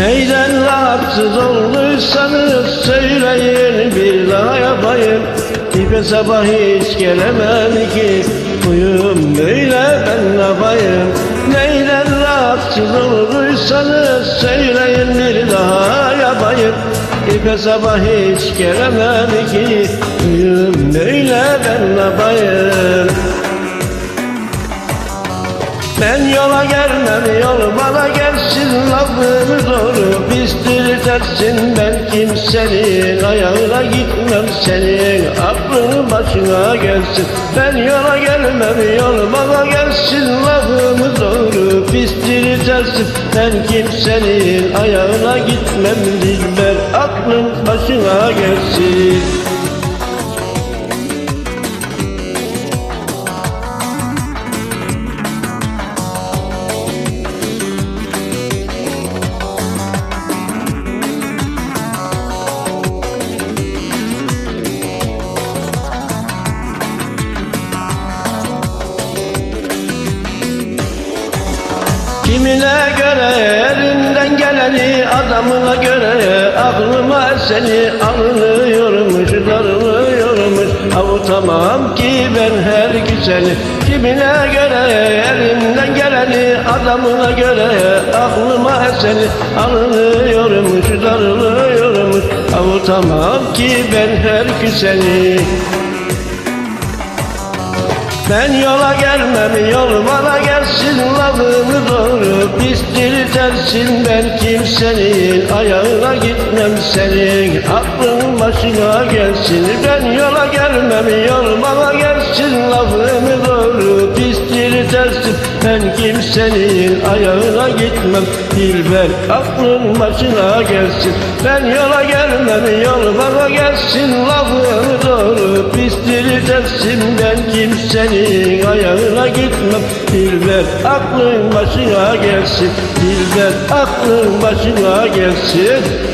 Neyden rahatsız olduysanız söyleyin bir daha yapayım. İpe sabah hiç gelemem ki Uyum böyle ben yapayım? Neyden rahatsız olduysanız söyleyin bir daha yapayım. İpe sabah hiç gelemem ki Uyum böyle ben yapayım yola gelmem yol bana gelsin lafımı doğru Pistir tersin ben kimsenin ayağına gitmem senin Aklın başına gelsin. Ben yola gelmem yol bana gelsin lafımı doğru Pistir tersin ben kimsenin ayağına gitmem Dilber aklın başına gelsin Kimine göre elinden geleni adamına göre aklıma seni. Anlıyormuş darılıyormuş avutamam ki ben her güzeli Kimine göre elinden geleni adamına göre aklıma seni. Anlıyormuş darılıyormuş avutamam ki ben her güzeli ben yola gelmem yol bana Pistir tersin ben kimsenin ayağına gitmem senin. Aklın başına gelsin ben yola gelmem. Yol gelsin lafımı doğru Pistir tersin ben kimsenin ayağına gitmem Dilber aklın başına gelsin. Ben yola gelmem yol gelsin lafımı Pistir tersin ben kimsenin senin ayağına gitmem. Dilber aklın başına gelsin Dilber aklın başına gelsin